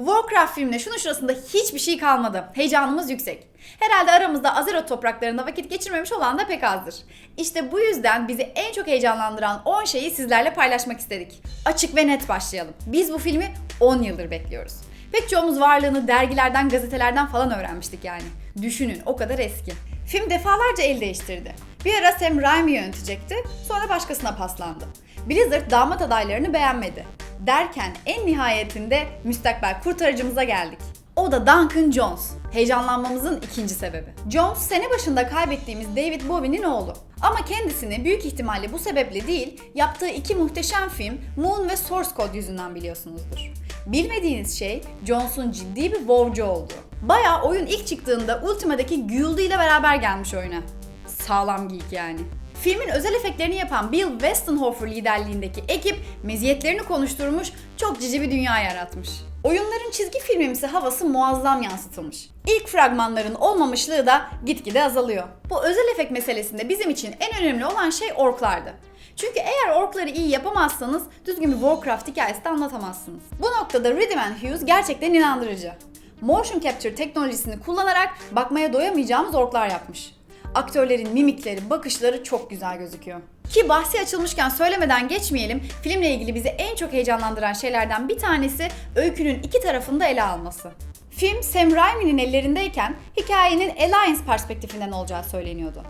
Warcraft filmine şunun şurasında hiçbir şey kalmadı. Heyecanımız yüksek. Herhalde aramızda Azeroth topraklarında vakit geçirmemiş olan da pek azdır. İşte bu yüzden bizi en çok heyecanlandıran 10 şeyi sizlerle paylaşmak istedik. Açık ve net başlayalım. Biz bu filmi 10 yıldır bekliyoruz. Pek çoğumuz varlığını dergilerden, gazetelerden falan öğrenmiştik yani. Düşünün o kadar eski. Film defalarca el değiştirdi. Bir ara Sam Raimi yönetecekti, sonra başkasına paslandı. Blizzard damat adaylarını beğenmedi. Derken en nihayetinde müstakbel kurtarıcımıza geldik. O da Duncan Jones. Heyecanlanmamızın ikinci sebebi. Jones sene başında kaybettiğimiz David Bowie'nin oğlu. Ama kendisini büyük ihtimalle bu sebeple değil, yaptığı iki muhteşem film Moon ve Source Code yüzünden biliyorsunuzdur. Bilmediğiniz şey Jones'un ciddi bir WoW'cu olduğu. Bayağı oyun ilk çıktığında Ultima'daki Guild ile beraber gelmiş oyuna. Sağlam geek yani. Filmin özel efektlerini yapan Bill Westenhofer liderliğindeki ekip meziyetlerini konuşturmuş, çok cici bir dünya yaratmış. Oyunların çizgi filmimsi havası muazzam yansıtılmış. İlk fragmanların olmamışlığı da gitgide azalıyor. Bu özel efekt meselesinde bizim için en önemli olan şey orklardı. Çünkü eğer orkları iyi yapamazsanız düzgün bir Warcraft hikayesi de anlatamazsınız. Bu noktada Rhythm and Hughes gerçekten inandırıcı. Motion Capture teknolojisini kullanarak bakmaya doyamayacağımız orklar yapmış. Aktörlerin mimikleri, bakışları çok güzel gözüküyor. Ki bahsi açılmışken söylemeden geçmeyelim, filmle ilgili bizi en çok heyecanlandıran şeylerden bir tanesi öykünün iki tarafını da ele alması. Film Sam Raimi'nin ellerindeyken hikayenin Alliance perspektifinden olacağı söyleniyordu.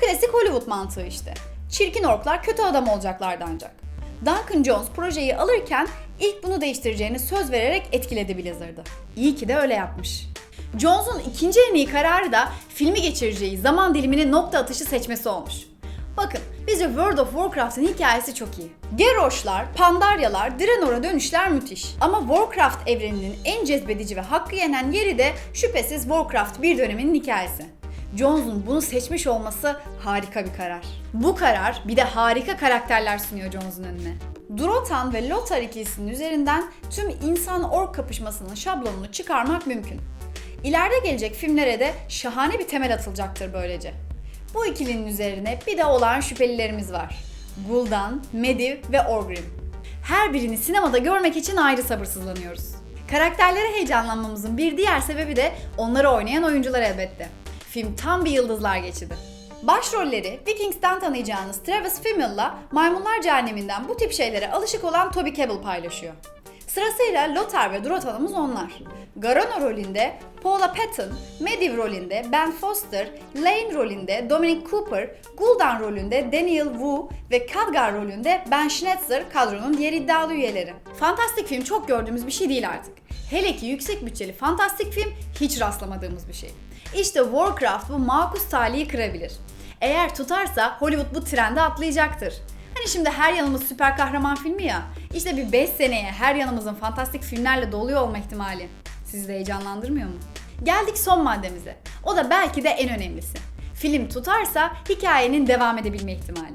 Klasik Hollywood mantığı işte. Çirkin orklar kötü adam olacaklardı ancak. Duncan Jones projeyi alırken ilk bunu değiştireceğini söz vererek etkiledi Blizzard'ı. İyi ki de öyle yapmış. Jones'un ikinci en iyi kararı da filmi geçireceği zaman dilimini nokta atışı seçmesi olmuş. Bakın, bizce World of Warcraft'ın hikayesi çok iyi. Garrosh'lar, Pandaryalar, Draenor'a dönüşler müthiş. Ama Warcraft evreninin en cezbedici ve hakkı yenen yeri de şüphesiz Warcraft bir döneminin hikayesi. Jones'un bunu seçmiş olması harika bir karar. Bu karar bir de harika karakterler sunuyor Jones'un önüne. Durotan ve Lothar ikilisinin üzerinden tüm insan-ork kapışmasının şablonunu çıkarmak mümkün. İleride gelecek filmlere de şahane bir temel atılacaktır böylece. Bu ikilinin üzerine bir de olan şüphelilerimiz var. Gul'dan, Mediv ve Orgrim. Her birini sinemada görmek için ayrı sabırsızlanıyoruz. Karakterlere heyecanlanmamızın bir diğer sebebi de onları oynayan oyuncular elbette. Film tam bir yıldızlar geçidi. Başrolleri Vikings'ten tanıyacağınız Travis Fimmell'la Maymunlar Cehenneminden bu tip şeylere alışık olan Toby Kebbell paylaşıyor. Sırasıyla Lothar ve Durotan'ımız onlar. Garona rolünde Paula Patton, Mediv rolünde Ben Foster, Lane rolünde Dominic Cooper, Gul'dan rolünde Daniel Wu ve Khadgar rolünde Ben Schnetzer kadronun diğer iddialı üyeleri. Fantastik film çok gördüğümüz bir şey değil artık. Hele ki yüksek bütçeli fantastik film hiç rastlamadığımız bir şey. İşte Warcraft bu makus talihi kırabilir. Eğer tutarsa Hollywood bu trende atlayacaktır. Hani şimdi her yanımız süper kahraman filmi ya. İşte bir 5 seneye her yanımızın fantastik filmlerle doluyor olma ihtimali. Sizi de heyecanlandırmıyor mu? Geldik son maddemize. O da belki de en önemlisi. Film tutarsa hikayenin devam edebilme ihtimali.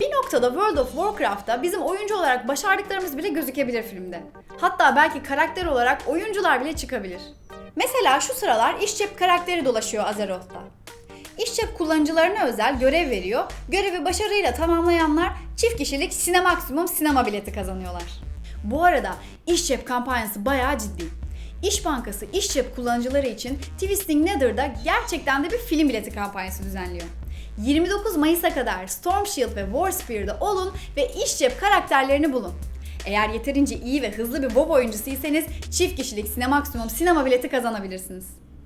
Bir noktada World of Warcraft'ta bizim oyuncu olarak başardıklarımız bile gözükebilir filmde. Hatta belki karakter olarak oyuncular bile çıkabilir. Mesela şu sıralar işçep karakteri dolaşıyor Azeroth'ta. İşçep kullanıcılarına özel görev veriyor. Görevi başarıyla tamamlayanlar çift kişilik Sinemaksimum sinema bileti kazanıyorlar. Bu arada İşçep kampanyası bayağı ciddi. İş Bankası İşçep kullanıcıları için Twisting Nether'da gerçekten de bir film bileti kampanyası düzenliyor. 29 Mayıs'a kadar Storm Shield ve Warspear'da olun ve İşçep karakterlerini bulun. Eğer yeterince iyi ve hızlı bir WoW oyuncusuysanız çift kişilik Sinemaksimum sinema bileti kazanabilirsiniz.